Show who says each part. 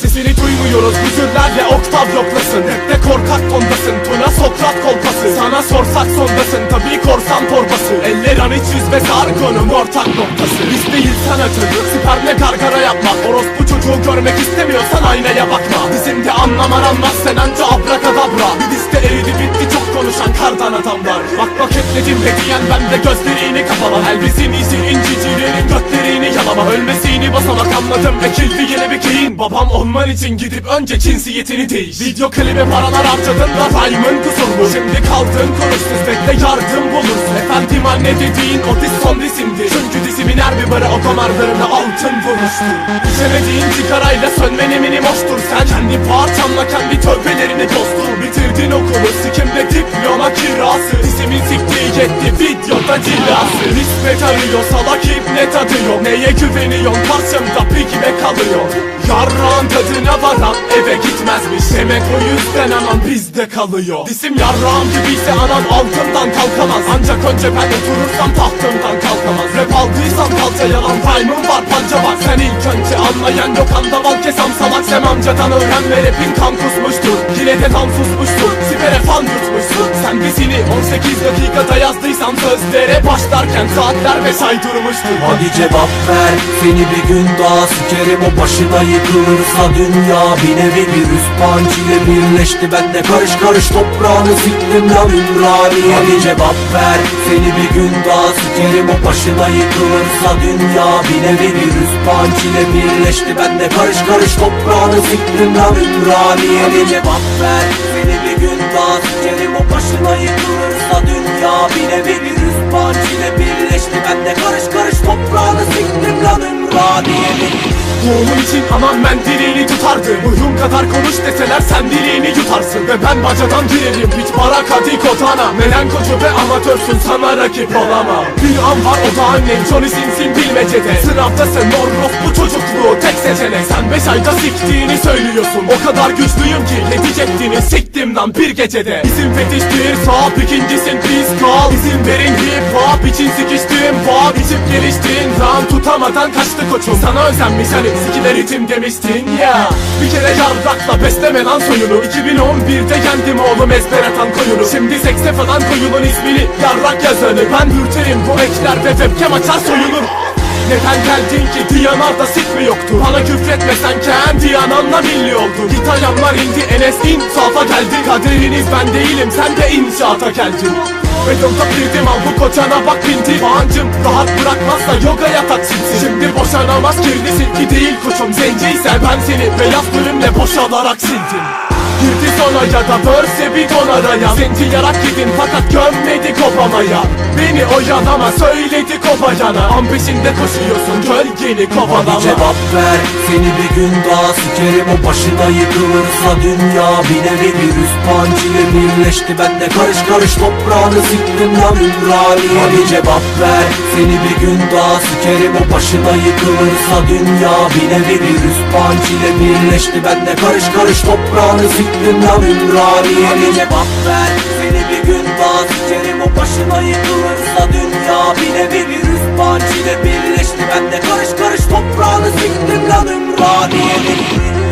Speaker 1: Sesini duymuyoruz müzürlerle oktav yoklasın. Hep de korkak tondasın Tuna Sokrat kolpası. Sana sorsak sondasın tabii korsan torbası. Eller an iç yüz ve sargonun ortak noktası. Biz değil sanatın Süperle gargara yapmak Orospu çocuğu görmek istemiyorsan aynaya bakma. Bizim de anlamar anmaz sen anca abrakadabra. Bir liste eridi bitti çok konuşan kardan adamlar Bak bak etledim ve diyen ben de gözlerini kapala Elbizin izi incicilerin götlerini yalama. Ölmesini basamak anladım ve kildi yeni bir keyin. Babam olman için gidip önce cinsiyetini değiş. Video klibe paralar harcadın da rhyme'ın kusurlu Şimdi kaldığın konuşsuz bekle yardım bulursun. Efendim anne dediğin o son dizimdi Çünkü dizimin her bir barı o damarlarına altın vurmuştu İçemediğin sigarayla sönmenin minim hoştur Sen kendi parçamla kendi tövbelerini dostur. Bitirdin okulu sikimde diploma kirası. Dizimin siktiği yetti videoda cilası Nispet arıyor salak ibnet adıyor. Neye güveniyorsun? Karşımda pigme kalıyor. Yarrağın tadına varan eve gitmezmiş Demek o yüzden anan bizde kalıyor. Disim yarrağım gibiyse anan altından kalkamaz. Ancak önce ben oturursam tahtımdan kalkamaz. Rap aldıysam kalça yalan time'ım var panca var. Sen ilk önce anlayan yok andaval kesam salak Sem amcadan öğren ve rapin kan kusmuştur. Yine de tam susmuştur sipere fan yutmuşsun Sen dizini 18 dakikada yazdıysan sözlere Başlarken saatler ve say durmuştur.
Speaker 2: Hadi cevap ver Seni bir gün daha sikerim. O başına yıkılırsa dünya Bir nevi virüs punch ile birleşti Ben de karış karış toprağını siktim lan Ümraniye. Hadi cevap ver Seni bir gün daha sikerim o başına yıkılırsa dünya Bir nevi virüs punch ile birleşti. Ben de karış karış toprağını siktim lan Ümraniye. Hadi cevap ver Seni bir gün daha sikerim o başına yıkılırsa dünya Bir nevi virüs punch ile birleşti. Ben de karış karış toprağını siktim lan Ümraniye'nin
Speaker 1: Doğumun için anam mendilini tutardı Buyum kadar konuş deseler sen dilini yutarsın. Ve ben bacadan girerim hiç para kadi kotana Melankocu ve amatörsün. Sana rakip olamam. Bir an var o da annem. Johnny Sins'in bilmecede. Sınavdasın Norrof bu çocukluğu tek seçenek Sen beş ayda siktiğini söylüyorsun. O kadar güçlüyüm ki ne diyecektiğini siktim lan bir gecede. Bizim fetiş bir sağ ikincisin biz kal. İzin verin hip hop için sikiştiğim pop İçip geliştiğin ram tutamadan kaçtı koçum. Sana özenmiş hani sikiler itim demiştin ya. Bir kere yarrakla besleme lan soyunu. 2011'de yendim oğlum ezber atan koyunu. Şimdi sekse falan koyunun ismini yarrak yazanı. Ben dürterim bu ekler ve webcam açar soyunur neden geldin ki? Diyanar'da sik mi yoktu? Bana küfretmesen kendi ananla milli oldu. Git ayağımlar indi Enes insafa geldi. Kaderiniz ben değilim sen de inşaata geldin. Ve yolda girdim al bu kocana bak binti Bağancım rahat bırakmazsa yoga yatak sinsi Şimdi boşanamaz kirli silki değil koçum. Zenciyse ben seni beyaz bölümle boşalarak sildim. Girdi sona ya da börse bir don araya Zenci yarak gidin fakat gömmedi kopamaya Beni oyalama söyledi kobayana An peşinde koşuyorsun gölgeni kovalama.
Speaker 2: Hadi cevap ver Seni bir gün daha sikerim. O başına yıkılırsa dünya Bir nevi virüs. Punch ile birleşti Ben de karış karış toprağını siktim lan Ümraniye. Hadi cevap ver Seni bir gün daha sikerim. O başına yıkılırsa dünya Bir nevi virüs. Punch ile birleşti Ben de karış karış toprağını siktim lan Ümraniye. Hadi cevap ver Seni bir gün daha sikerim. O başına yıkılırsa dünya Bir nevi virüs punch ile birleşti. Ben de karış karış toprağını siktim lan Ümraniye'nin